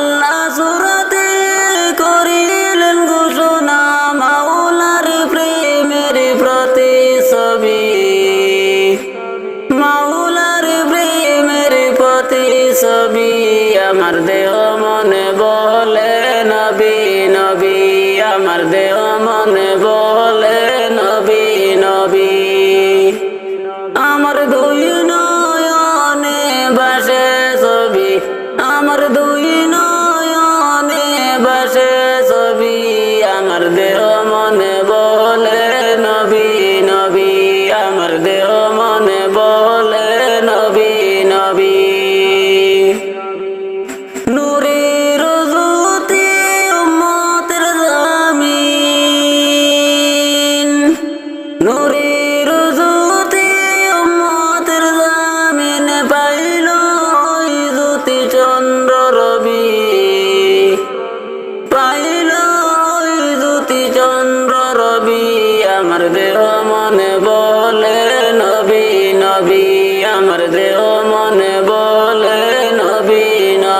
আল্লাহ সুরতে করিলেন ঘোষণা, মাওলার প্রেমের প্রতি ছবি মাওলার প্রেমের প্রতি ছবি আমার দেহ মনে বলে, নবী নবী, আমার দেহ মনে বলে, নবী নবী। দেহ মনে বলে নবী।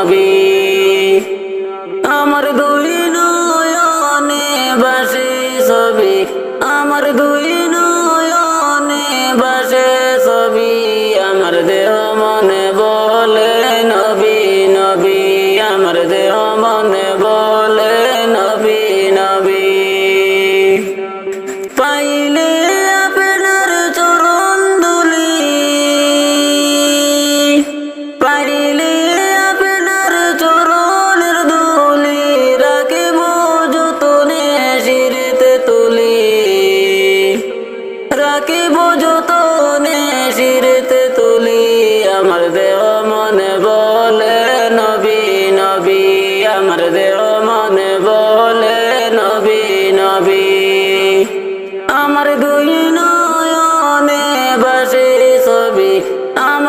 নবী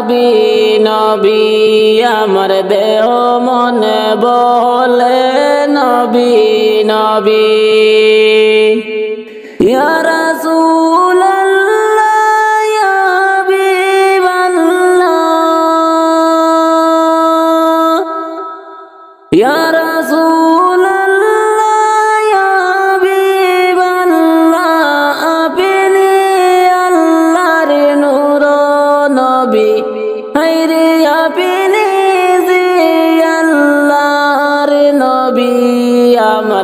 নবী নবী আমার দেহ মনে বলে নবী নবী। ইয়া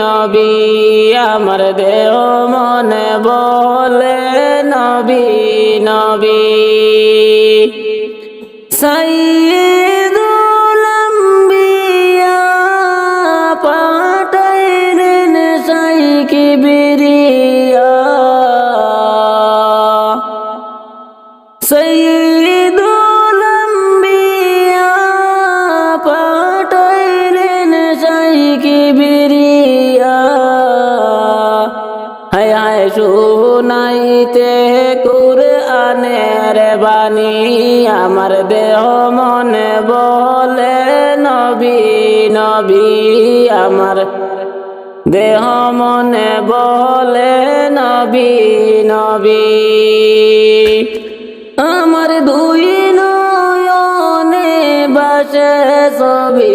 নবী আমার দেহ মনে বলে নবী নবী। পাঠাইলেন সাই কিবরিয়া সৈয়দুল শুনাইতে কুরআনের বাণী আমার দেহ মনে বলে, নবী নবী, আমার দেহ মনে বলে, নবী নবী। আমার দুই নয়নে বাসে ছবি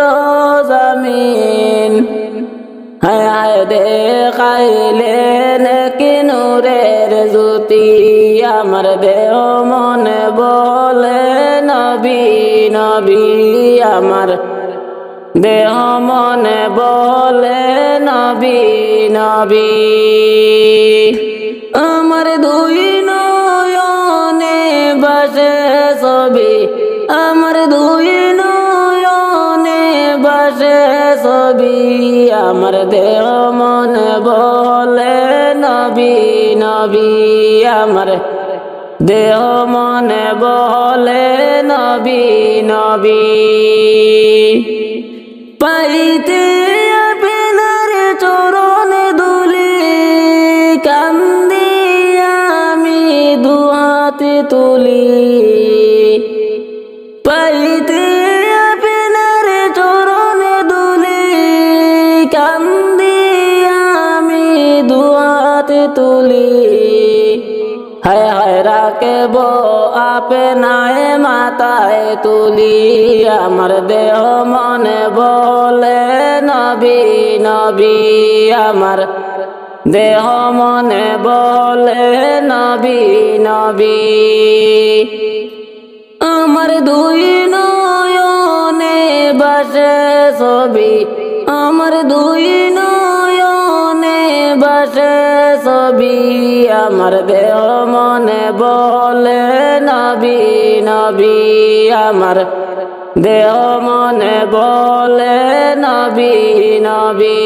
উম্মতের জামিন। হায় হায় দেখাইলেন কি নূরের জ্যোতি। আমার দেহ মনে বলে, নবী নবী, আমার দেহ মনে বলে, নবী নবী। আমার দেহ মনে বলে, নবী নবী, আমার দেহ মনে বলে, নবী নবী। পাইতে কান্দি আমি তুলি। পাইতে তুলি হায় হায় রাখব আপনায় মাথায় তুলি। আমার দেহ মনে বলে, নবী নবী, আমার দেহ মনে বলে, নবী নবী। আমার দুই নয়নে বাসে ছবি, আমার দুই নয়নে বাসে আমার দেহ মনে বলে নবী নবী আমার দেহ মনে বলে নবী নবী।